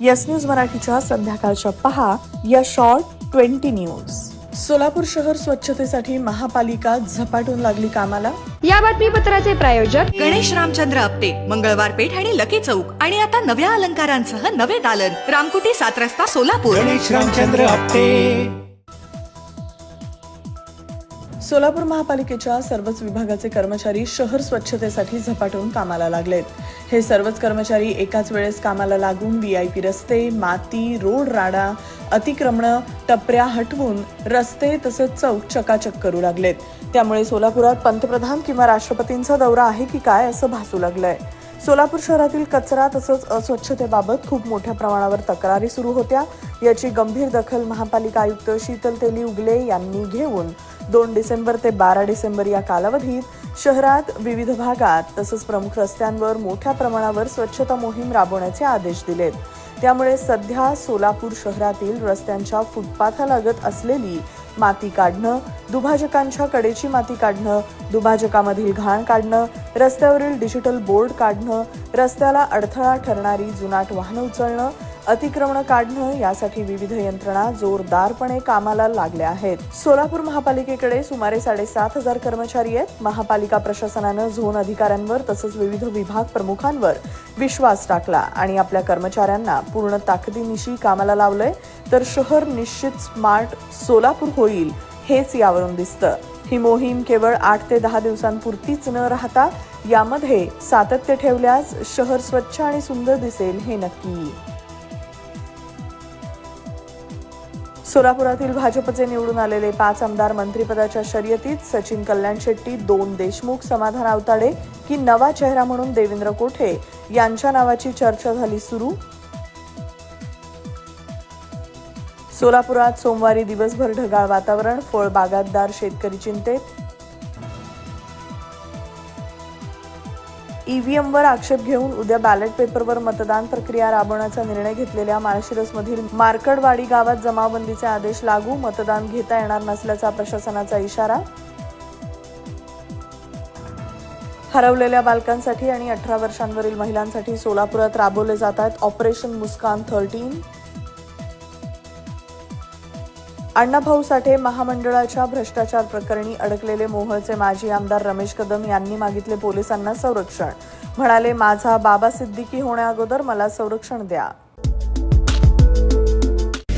Yes news मराठीच्या संध्याकाळच्या पहा या शॉर्ट ट्वेंटी न्यूज. सोलापूर शहर स्वच्छतेसाठी महापालिका झपाटून लागली कामाला? या बातमीपत्राचे प्रायोजक गणेश रामचंद्र आपटे मंगळवार पेठ आणि लकी चौक. आणि आता नव्या अलंकारांसह नवे दालन. रामकुटी सात रस्ता सोलापूर. गणेश रामचंद्र आपटे. सोलापूर महापालिकेच्या सर्वच विभागाचे कर्मचारी शहर स्वच्छतेसाठी झपाटून कामाला लागलेत. हे सर्वच कर्मचारी एकाच वेळेस कामाला लागून व्हीआयपी रस्ते माती रोड राडा अतिक्रमणं टपऱ्या हटवून रस्ते तसंच चौक चकाचक करू लागलेत. त्यामुळे सोलापुरात पंतप्रधान किंवा राष्ट्रपतींचा दौरा आहे की काय असं भासू लागलंय. सोलापूर शहरातील कचरा तसंच अस्वच्छतेबाबत खूप मोठ्या प्रमाणावर तक्रारी सुरू होत्या. याची गंभीर दखल महापालिका आयुक्त शीतल तेली उगले यांनी घेऊन दोन डिसेंबर ते बारा डिसेंबर या कालावधीत शहरात विविध भागात तसंच प्रमुख रस्त्यांवर मोठ्या प्रमाणावर स्वच्छता मोहीम राबवण्याचे आदेश दिलेत. त्यामुळे सध्या सोलापूर शहरातील रस्त्यांच्या फुटपाथालागत असलेली माती काढणं दुभाजकांच्या कडेची माती काढणं दुभाजकामधील घाण काढणं रस्त्यावरील डिजिटल बोर्ड काढणं रस्त्याला अडथळा ठरणारी जुनाट वाहनं उचलणं अतिक्रमण काढणं यासाठी विविध यंत्रणा जोरदारपणे कामाला लागल्या आहेत. सोलापूर महापालिकेकडे सुमारे साडेसात हजार कर्मचारी आहेत. महापालिका प्रशासनानं झोन अधिकाऱ्यांवर तसंच विविध विभाग प्रमुखांवर विश्वास टाकला आणि आपल्या कर्मचाऱ्यांना पूर्ण ताकदीनिशी कामाला लावलंय. तर शहर निश्चित स्मार्ट सोलापूर होईल हेच यावरून दिसतं. ही मोहीम केवळ आठ ते दहा दिवसांपुरतीच न राहता यामध्ये सातत्य ठेवल्यास शहर स्वच्छ आणि सुंदर दिसेल हे नक्की. सोलापुरातील भाजपचे निवडून आलेले पाच आमदार मंत्रिपदाच्या शर्यतीत सचिन कल्याण शेट्टी दोन देशमुख समाधान अवताडे की नवा चेहरा म्हणून देवेंद्र कोठे? यांच्या नावाची चर्चा झाली सुरू. सोलापुरात सोमवारी दिवसभर ढगाळ वातावरण फळ बागायतदार शेतकरी चिंतेत. ईव्हीएमवर आक्षेप घेऊन उद्या बॅलेट पेपरवर मतदान प्रक्रिया राबवण्याचा निर्णय घेतलेल्या माळशिरसमधील मार्कडवाडी गावात जमावबंदीचे आदेश लागू मतदान घेता येणार नसल्याचा प्रशासनाचा इशारा. हरवलेल्या बालकांसाठी आणि अठरा वर्षांवरील महिलांसाठी सोलापुरात राबवले जात आहेत ऑपरेशन मुस्कान थर्टीन. अण्णाभाऊ साठे महामंडळाच्या भ्रष्टाचार प्रकरणी अडकलेले मोहळचे माजी आमदार रमेश कदम यांनी मागितले पोलिसांना संरक्षण. म्हणाले माझा बाबा सिद्दीकी होण्याअगोदर मला संरक्षण द्या.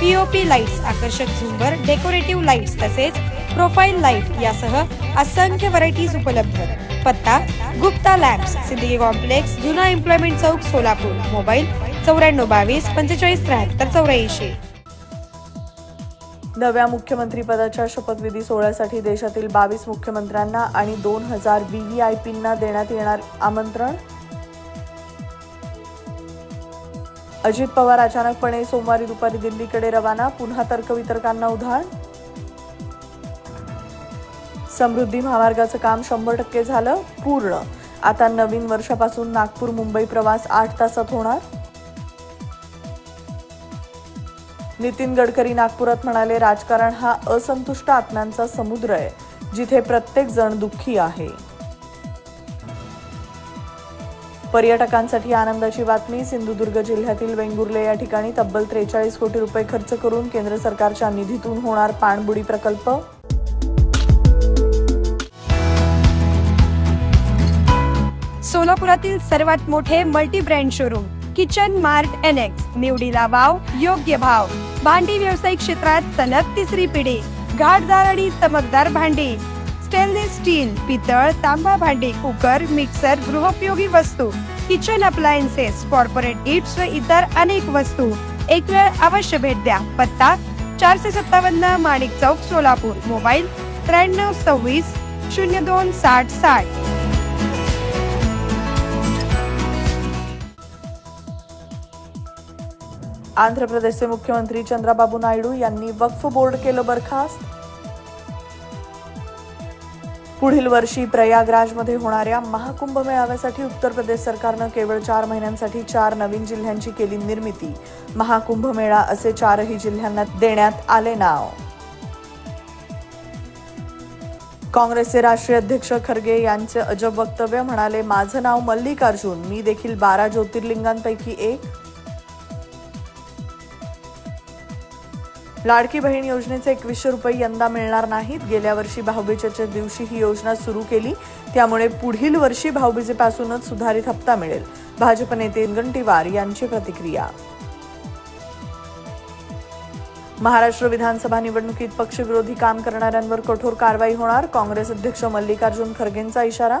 पीओपी लाईट्स आकर्षक झुंबर डेकोरेटिव्ह लाईट्स तसेच प्रोफाईल लाइट यासह असंख्य व्हरायटीज उपलब्ध. पत्ता गुप्ता लॅब्स सिंदगी कॉम्प्लेक्स जुना एम्प्लॉयमेंट चौक सोलापूर. मोबाईल चौऱ्याण्णव बावीस पंचेचाळीस त्र्याहत्तर चौऱ्याऐंशी. नव्या मुख्यमंत्रीपदाच्या शपथविधी सोहळ्यासाठी देशातील बावीस मुख्यमंत्र्यांना आणि दोन हजार व्ही व्ही आय पींना देण्यात येणार आमंत्रण? अजित पवार अचानकपणे सोमवारी दुपारी दिल्लीकडे रवाना पुन्हा तर्कवितर्कांना उधाण? समृद्धी महामार्गाचं काम शंभर टक्के झालं पूर्ण. आता नवीन वर्षापासून नागपूर मुंबई प्रवास आठ तासात होणार? नितीन गडकरी नागपुरात म्हणाले राजकारण हा असंतुष्ट आत्म्यांचा समुद्र आहे जिथे प्रत्येक जण दुःखी आहे. पर्यटकांसाठी आनंदाची बातमी सिंधुदुर्ग जिल्ह्यातील वेंगुर्ले या ठिकाणी तब्बल त्रेचाळीस कोटी रुपये खर्च करून केंद्र सरकारच्या निधीतून होणार पाणबुडी प्रकल्प. सोलापुरातील सर्वात मोठे multi brand showroom kitchen mart annex निवडीला वाव योग्य भाव. भांडी व्यावसायिक क्षेत्रात सलग तिसरी पिढी. घाटदार आणि चमकदार भांडी. स्टेनलेस स्टील पितळ तांबा भांडी कुकर मिक्सर गृहोपयोगी वस्तू किचन अप्लायन्सेस कॉर्पोरेट गिफ्ट व इतर अनेक वस्तू. एक वेळ अवश्य भेट द्या. पत्ता चारशे सत्तावन्न माणिक चौक सोलापूर. मोबाईल त्र्याण्णव सव्वीस शून्य दोन साठ साठ. आंध्र प्रदेशचे मुख्यमंत्री चंद्राबाबू नायडू यांनी वक्फ बोर्ड केलं बरखास्त. पुढील वर्षी प्रयागराजमध्ये होणाऱ्या महाकुंभ मेळाव्यासाठी उत्तर प्रदेश सरकारनं केवळ चार महिन्यांसाठी चार नवीन जिल्ह्यांची केली निर्मिती. महाकुंभ मेळा असे चारही जिल्ह्यांना देण्यात आले नाव. काँग्रेसचे राष्ट्रीय अध्यक्ष खरगे यांचे अजब वक्तव्य म्हणाले माझं नाव मल्लिकार्जुन मी देखील बारा ज्योतिर्लिंगांपैकी एक लाडकी बहीण योजनेचे एकवीसशे रुपये यंदा मिळणार नाहीत. गेल्या वर्षी भाऊबीजेच्या दिवशी ही योजना सुरू केली. त्यामुळे पुढील वर्षी भाऊबीजेपासूनच सुधारित हप्ता मिळेल. भाजप नेते गंटीवार यांची प्रतिक्रिया. महाराष्ट्र विधानसभा निवडणुकीत पक्षविरोधी काम करणाऱ्यांवर कठोर कारवाई होणार. काँग्रेस अध्यक्ष मल्लिकार्जुन खरगेंचा इशारा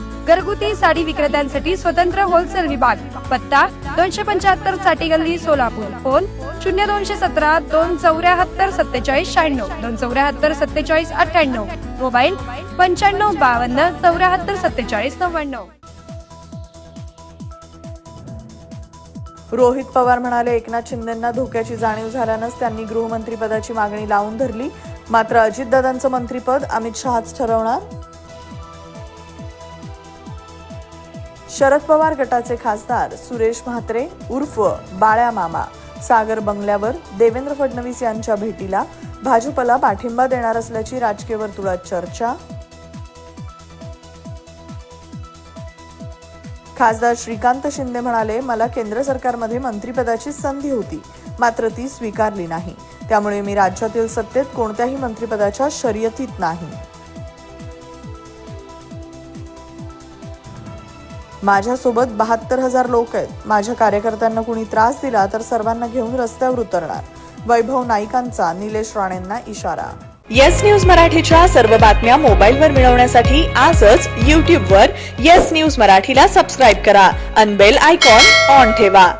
घरगुती साडी विक्रेत्यांसाठी स्वतंत्र होलसेल विभाग. पत्ता दोनशे पंच्याहत्तरसाठी गल्ली सोलापूर. फोन शून्य दोनशे सतरा दोन चौऱ्याहत्तर सत्तेचाळीस शहाण्णव. दोन चौऱ्याहत्तर सत्तेचाळीस अठ्ठ्याण्णव. मोबाईल पंच्याण्णव बावन्न चौऱ्याहत्तर सत्तेचाळीस नव्याण्णव. रोहित पवार म्हणाले एकनाथ शिंदेंना धोक्याची जाणीव झाल्यानंच त्यांनी गृहमंत्रीपदाची मागणी लावून धरली. मात्र अजितदादांचं मंत्रीपद अमित शहाच ठरवणार? शरद पवार गटाचे खासदार सुरेश म्हात्रे उर्फ बाळ्या मामा. सागर बंगल्यावर देवेंद्र फडणवीस यांच्या भेटीला भाजपला पाठिंबा देणार असल्याची राजकीय वर्तुळात चर्चा. खासदार श्रीकांत शिंदे म्हणाले मला केंद्र सरकारमध्ये मंत्रिपदाची संधी होती मात्र ती स्वीकारली नाही. त्यामुळे मी राज्यातील सत्तेत कोणत्याही मंत्रिपदाच्या शर्यतीत नाही. माझ्यासोबत बहात्तर हजार लोक आहेत. माझ्या कार्यकर्त्यांना कुणी त्रास दिला तर सर्वांना घेऊन रस्त्यावर उतरणार. वैभव नाईकांचा निलेश राणेंना इशारा. येस न्यूज मराठीच्या सर्व बातम्या मोबाईलवर मिळवण्यासाठी आजच यूट्यूबवर येस न्यूज मराठीला सबस्क्राईब करा. अनबेल आयकॉन ऑन ठेवा.